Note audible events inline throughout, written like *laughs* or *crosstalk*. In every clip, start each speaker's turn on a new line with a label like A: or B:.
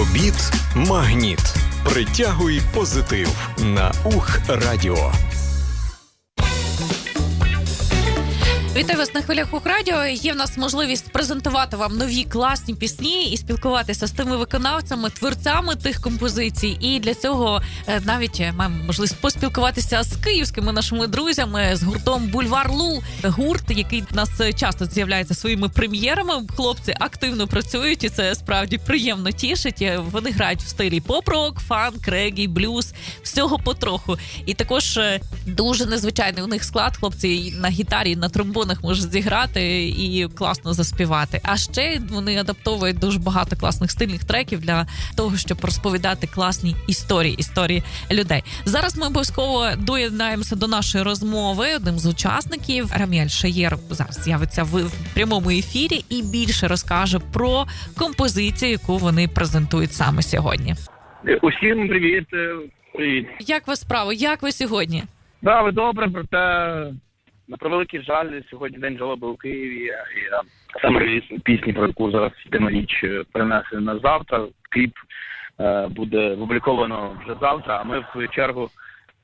A: Обід магніт. Притягуй позитив на ух радіо.
B: Вітаю вас на хвилях Украдіо. Є в нас можливість презентувати вам нові класні пісні і спілкуватися з тими виконавцями, творцями тих композицій. І для цього е, навіть е, маємо можливість поспілкуватися з київськими нашими друзями з гуртом Бульвар Лул. Гурт, який в нас е, часто з'являється своїми прем'єрами. Хлопці активно працюють, і це справді приємно тішить. Вони грають в стилі поп-рок, фанк, регі, блюз, всього потроху. І також дуже незвичайний у них склад. Хлопці на гітарі, на тромбонах можуть зіграти і класно заспівати. А ще вони адаптовують дуже багато класних стильних треків для того, щоб розповідати класні історії, історії людей. Зараз ми обов'язково доєднаємося до нашої розмови. Одним з учасників Раміель Шаєр зараз з'явиться в, прямому ефірі і більше розкаже про композицію, яку вони презентують саме сьогодні.
C: Усім привіт. е, Привіт.
B: Як ви справи? Як ви сьогодні?
C: Да, ви добре, проте на превеликий жаль, сьогодні день жалоби у Києві. І е, саме пісні, про яку зараз йдемо ніч е, на завтра. Кліп е, буде опубліковано вже завтра. А ми в свою чергу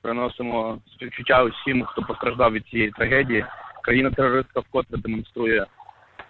C: приносимо співчуття усім, хто постраждав від цієї трагедії. Країна терористка вкотре демонструє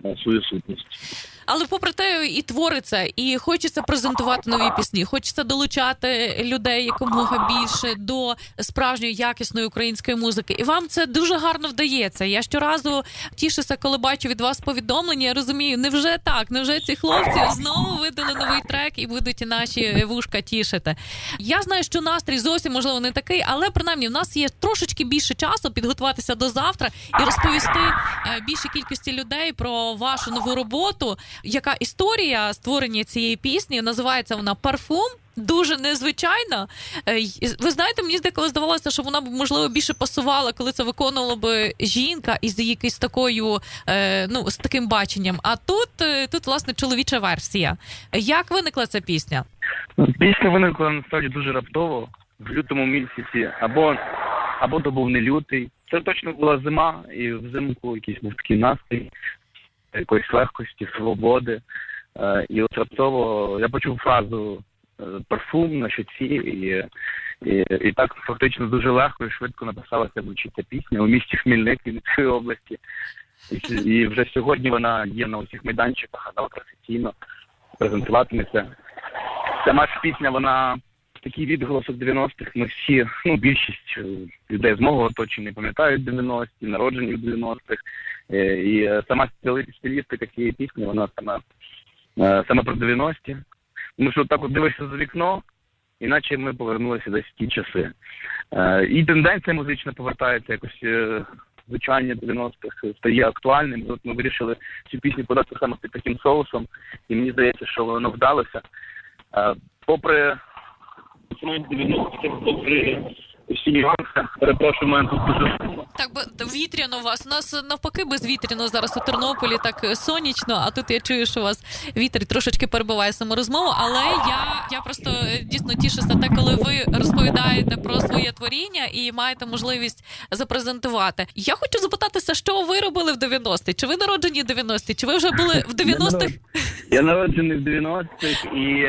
C: е, свою сутність.
B: Але попри те, і твориться, і хочеться презентувати нові пісні. Хочеться долучати людей якомога більше до справжньої якісної української музики. І вам це дуже гарно вдається. Я щоразу тішуся, коли бачу від вас повідомлення. Я розумію, невже так? Невже ці хлопці знову видали новий трек і будуть наші вушка тішити? Я знаю, що настрій зовсім можливо не такий, але принаймні в нас є трошечки більше часу підготуватися до завтра і розповісти е, більшій кількості людей про вашу нову роботу. Яка історія створення цієї пісні? Називається вона Парфум. Дуже незвичайна. Е, Ви знаєте, мені деколи здавалося, що вона б можливо більше пасувала, коли це виконувала б жінка із якоюсь такою, е, ну з таким баченням. А тут, е, тут власне чоловіча версія. Як виникла ця пісня?
C: Пісня виникла насправді дуже раптово в лютому місяці, або або то був не лютий. Це точно була зима, і взимку якийсь був такий настрій, якоїсь легкості, свободи. Е, І от раптово я почув фразу е, парфум на щоці, і, і, і так фактично дуже легко і швидко написалася ця пісня у місті Хмільник Вінницької області. І, і вже сьогодні вона є на усіх майданчиках, а завтра офіційно презентуватиметься. Сама ж пісня, вона такий відголосок 90-х. Ми всі, ну, більшість е, людей з мого оточення пам'ятають 90-ті, народжені в 90-х. Е, І е, сама стилістика цієї пісні, вона саме, е, саме про 90-ті. Тому що так от дивишся за вікно, іначе ми повернулися десь в ті часи. І тенденція музична повертається якось. Звучання 90-х стає актуальним. От ми вирішили цю пісню подати саме під таким соусом, і мені здається, що воно вдалося. Попри самі 90-х, попри всі нюанси, перепрошую, мене тут дуже.
B: Так, бо вітряно у вас. У нас навпаки безвітряно зараз у Тернополі, так е, сонячно. А тут я чую, що у вас вітер трошечки перебиває саму розмову. Але я, я просто е, дійсно тішуся те, коли ви розповідаєте про своє творіння і маєте можливість запрезентувати. Я хочу запитатися, що ви робили в 90-ті? Чи ви народжені в 90-ті? Чи ви вже були в 90-х?
C: Я народжений в 90-х і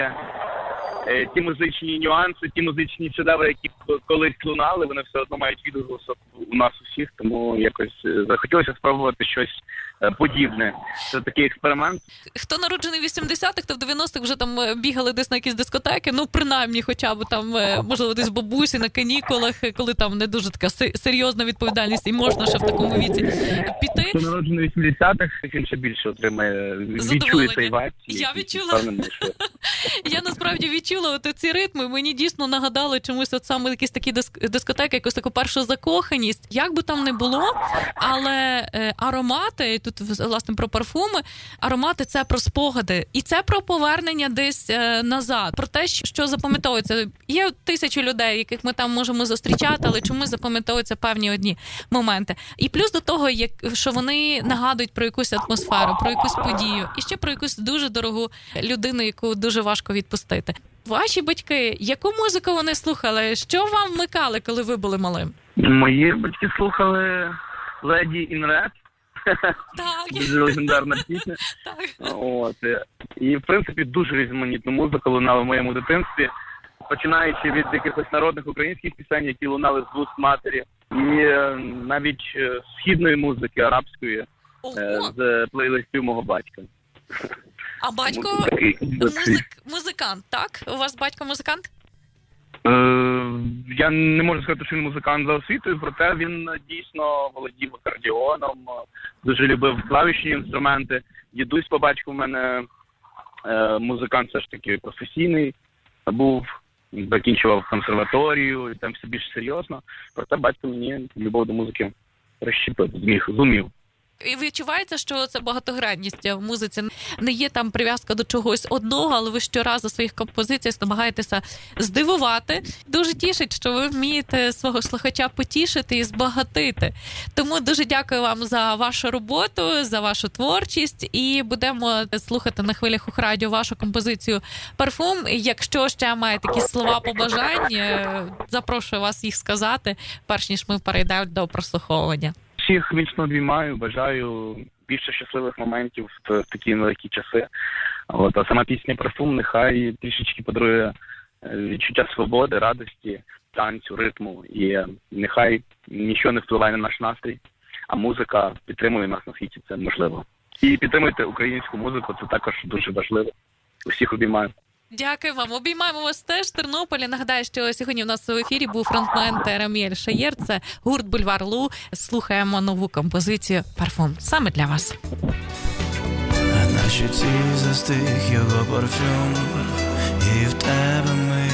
C: ті музичні нюанси, ті музичні шедеври, які колись лунали, вони все одно мають відголосок у нас усіх, тому якось е, захотілося спробувати щось е, подібне. Це такий експеримент.
B: Хто народжений в 80-х, то в 90-х вже там е, бігали десь на якісь дискотеки. Ну, принаймні, хоча б там, е, можливо, десь бабусі на канікулах, е, коли там не дуже така серйозна відповідальність, і можна ще в такому віці піти.
C: Хто народжений в 80-х, він ще більше отримає відчує цей вайб.
B: Я відчула. Я насправді відчула от ці ритми. Мені дійсно нагадали чомусь от саме якісь такі диск- дискотеки, якусь таку першу закоханість. Як би там не було, але е, аромати, тут власне про парфуми, аромати це про спогади, і це про повернення десь е, назад, про те, що запам'ятовується. Є тисячі людей, яких ми там можемо зустрічати, але чомусь запам'ятовуються певні одні моменти. І плюс до того, як що вони нагадують про якусь атмосферу, про якусь подію, і ще про якусь дуже дорогу людину, яку дуже важко відпустити. Ваші батьки, яку музику вони слухали? Що вам вмикали, коли ви були малим?
C: Мої батьки слухали Леді Red.
B: Так,
C: Дуже легендарна пісня. *laughs*
B: так.
C: От. І, в принципі, дуже різноманітну музику лунала в моєму дитинстві, починаючи від якихось народних українських пісень, які лунали з вуст матері, і е, навіть е, східної музики, арабської, е,
B: Ого,
C: з плейлистів мого батька.
B: А батько
C: музик.
B: музик, музикант, так? У вас батько музикант?
C: Е, Я не можу сказати, що він музикант за освітою, проте він е, дійсно володів акордіоном, е, дуже любив клавішні інструменти. Дідусь по батьку в мене е, музикант все ж таки професійний був, закінчував консерваторію і там все більш серйозно. Проте батько мені любов до музики розщепив, зміг, зумів.
B: І відчувається, що це багатогранність в музиці. Не є там прив'язка до чогось одного, але ви щоразу своїх композиціях намагаєтеся здивувати. Дуже тішить, що ви вмієте свого слухача потішити і збагатити. Тому дуже дякую вам за вашу роботу, за вашу творчість. І будемо слухати на хвилях Ухрадіо вашу композицію парфум. Якщо ще маєте якісь слова побажань, е, запрошую вас їх сказати, перш ніж ми перейдемо до прослуховування.
C: Всіх міцно обіймаю, бажаю більше щасливих моментів в такі нелегкі часи. От, а сама пісня парфум нехай трішечки подарує е, відчуття свободи, радості, танцю, ритму. І нехай нічого не впливає на наш настрій, а музика підтримує нас наскільки це можливо. І підтримуйте українську музику, це також дуже важливо. Усіх обіймаю.
B: Дякую вам. Обіймаємо вас теж Тернополі. Нагадаю, що сьогодні в нас в ефірі був фронтмен Тереміель Шаєр. Це гурт Бульвар Лу. Слухаємо нову композицію Парфум саме для вас.
D: А наші щоці застиг його парфюм, і в тебе ми